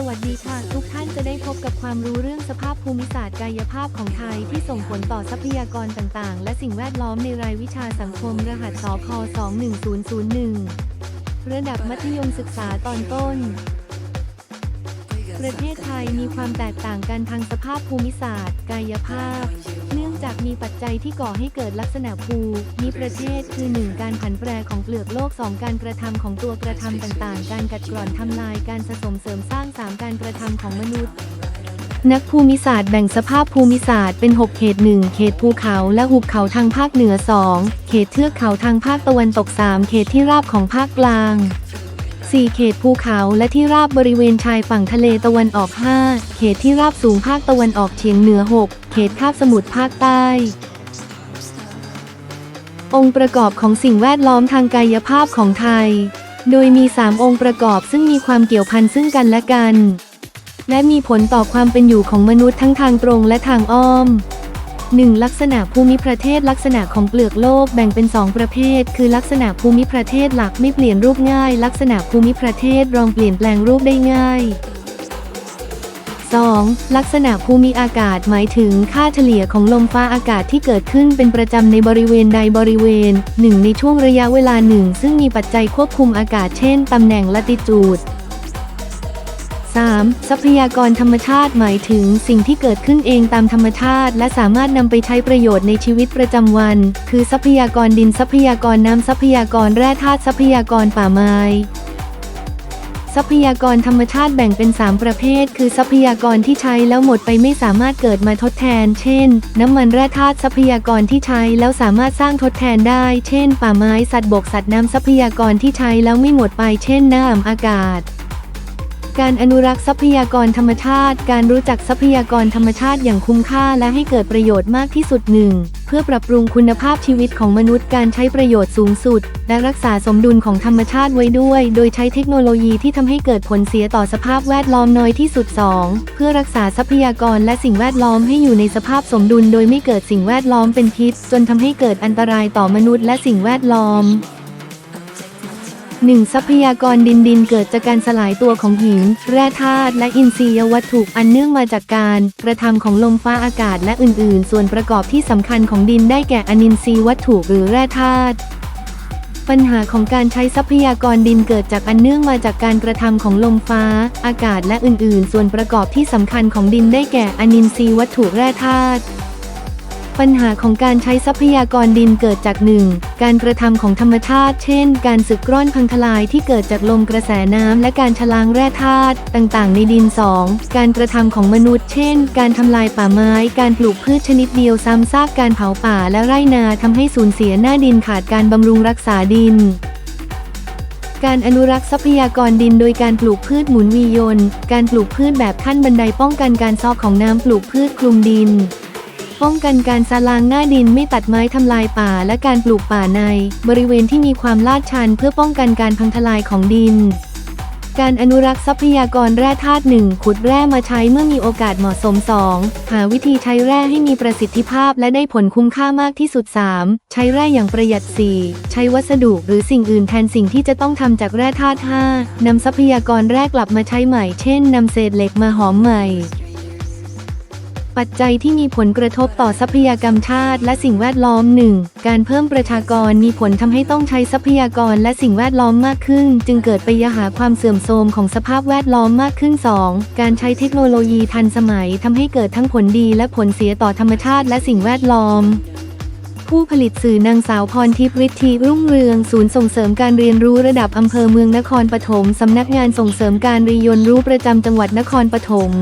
สวัสดีค่ะ ทุกท่านจะได้พบกับความรู้เรื่องสภาพภูมิศาสตร์กายภาพของไทยที่ส่งผลต่อทรัพยากรต่างๆ และสิ่งแวดล้อมในรายวิชาสังคมรหัสสพ 21001 ระดับมัธยมศึกษาตอนต้น ประเทศไทยมีความแตกต่างกันทางสภาพภูมิศาสตร์ กายภาพ เนื่องจากมีปัจจัยที่ก่อให้เกิดลักษณะภูมิประเทศคือ 1. การผันแปรของเปลือกโลก 2. การกระทำของตัวกระทำต่างๆ การกัดกร่อนทำลายการสะสมเสริมสร้าง 3. การกระทำของมนุษย์นักภูมิศาสตร์แบ่งสภาพภูมิศาสตร์เป็น 6 เขต 1 เขตภูเขาและหุบเขาทางภาคเหนือ 2 เขตเทือกเขาทางภาคตะวันตก 3 เขตที่ราบของภาคกลาง 4 เขตภูเขาและที่ราบบริเวณชายฝั่งทะเลตะวันออก 5 เขตที่ราบสูงภาคตะวันออกเฉียงเหนือ 6 เขตคาบสมุทรภาคใต้ องค์ประกอบของสิ่งแวดล้อมทางกายภาพของไทย โดยมี 3 องค์ประกอบซึ่งมีความเกี่ยวพันซึ่งกันและกัน และมีผลต่อความเป็นอยู่ของมนุษย์ทั้งทางตรงและทางอ้อม 1. ลักษณะภูมิประเทศลักษณะของเปลือกโลกแบ่งเป็น 2 ประเภท คือลักษณะภูมิประเทศหลักไม่เปลี่ยนรูปง่าย ลักษณะภูมิประเทศรองเปลี่ยนแปลงรูปได้ง่าย 2. ลักษณะภูมิอากาศหมายถึงค่าเฉลี่ยของลมฟ้าอากาศที่เกิดขึ้นเป็นประจำในบริเวณใดบริเวณหนึ่งในช่วงระยะเวลาหนึ่งซึ่งมีปัจจัยควบคุมอากาศเช่นตำแหน่งละติจูด 3. ทรัพยากรธรรมชาติหมายถึงสิ่งที่เกิดขึ้นเองตามธรรมชาติ และสามารถนำไปใช้ประโยชน์ในชีวิตประจำวัน คือทรัพยากรดินทรัพยากรน้ำทรัพยากรแร่ธาตุทรัพยากรป่าไม้ทรัพยากรธรรมชาติแบ่งเป็น 3 ประเภท คือทรัพยากรที่ใช้แล้วหมดไปไม่สามารถเกิดมาทดแทน เช่น น้ำมันแร่ธาตุทรัพยากรที่ใช้แล้วสามารถสร้างทดแทนได้ เช่น ป่าไม้สัตว์บกสัตว์น้ำทรัพยากรที่ใช้แล้วไม่หมดไป เช่น น้ำอากาศ การอนุรักษ์ทรัพยากรธรรมชาติ การรู้จักทรัพยากรธรรมชาติอย่างคุ้มค่าและให้เกิดประโยชน์มากที่สุดหนึ่ง เพื่อปรับปรุงคุณภาพชีวิตของมนุษย์การใช้ประโยชน์สูงสุด และรักษาสมดุลของธรรมชาติไว้ด้วย โดยใช้เทคโนโลยีที่ทำให้เกิดผลเสียต่อสภาพแวดล้อมน้อยที่สุด 2 เพื่อรักษาทรัพยากรและสิ่งแวดล้อมให้อยู่ในสภาพสมดุล โดยไม่เกิดสิ่งแวดล้อมเป็นพิษ จนทำให้เกิดอันตรายต่อมนุษย์และสิ่งแวดล้อม 1. ทรัพยากรดินดินเกิดจากการสลายตัวของหิน แร่ธาตุและอินทรียวัตถุอันเนื่องมาจากการกระทำของลมฟ้าอากาศและอื่น ๆ ส่วนประกอบที่สำคัญของดินได้แก่อนินทรีย์วัตถุหรือแร่ธาตุปัญหาของการใช้ทรัพยากรดินเกิดจากอันเนื่องมาจากการกระทำของลมฟ้า อากาศและอื่น ๆ ส่วนประกอบที่สำคัญของดินได้แก่อนินทรีย์วัตถุแร่ธาตุ ปัญหาของการใช้ทรัพยากรดินเกิดจาก 1. การกระทำของธรรมชาติ เช่น การสึกกร่อนพังทลายที่เกิดจากลมกระแสน้ำและการชะล้างแร่ธาตุต่างๆ ในดิน 2. การกระทำของมนุษย์ เช่น การทำลายป่าไม้ การปลูกพืชชนิดเดียวซ้ำซากการเผาป่าและไร่นาทำให้สูญเสียหน้าดินขาดการบำรุงรักษาดินการอนุรักษ์ทรัพยากรดินโดยการปลูกพืชหมุนวียน การปลูกพืชแบบขั้นบันไดป้องกันการซอกของน้ำปลูกพืชคลุมดิน ป้องกันการสลางหน้าดินไม่ตัดไม้ทำลายป่าและการปลูกป่าใน บริเวณที่มีความลาดชันเพื่อป้องกันการพังทลายของดิน การอนุรักษ์ทรัพยากรแร่ธาตุหนึ่งขุดแร่มาใช้เมื่อมีโอกาสเหมาะสม 2. หาวิธีใช้แร่ให้มีประสิทธิภาพและได้ผลคุ้มค่ามากที่สุด 3. ใช้แร่อย่างประหยัด 4. ใช้วัสดุหรือสิ่งอื่นแทนสิ่งที่จะต้องทำจากแร่ธาตุ 5. นำทรัพยากรแร่กลับมาใช้ใหม่ เช่นนำเศษเหล็กมาหอมใหม่ ปัจจัยที่มีผลกระทบต่อทรัพยากรรมชาติและสิ่งแวดล้อม 1. การเพิ่มประชากรมีผลทำให้ต้องใช้ทรัพยากรและสิ่งแวดล้อมมากขึ้น จึงเกิดไปยหาความเสื่อมโทรมของสภาพแวดล้อมมากขึ้น 2. การใช้เทคโนโลยีทันสมัยทำให้เกิดทั้งผลดีและผลเสียต่อธรรมชาติและสิ่งแวดล้อมผู้ผลิตสื่อนางสาวพรทิพย์ฤทธิรุ่งเรือง ศูนย์ส่งเสริมการเรียนรู้ระดับอำเภอเมืองนครปฐม สำนักงานส่งเสริมการเรียนรู้ประจำจังหวัดนครปฐม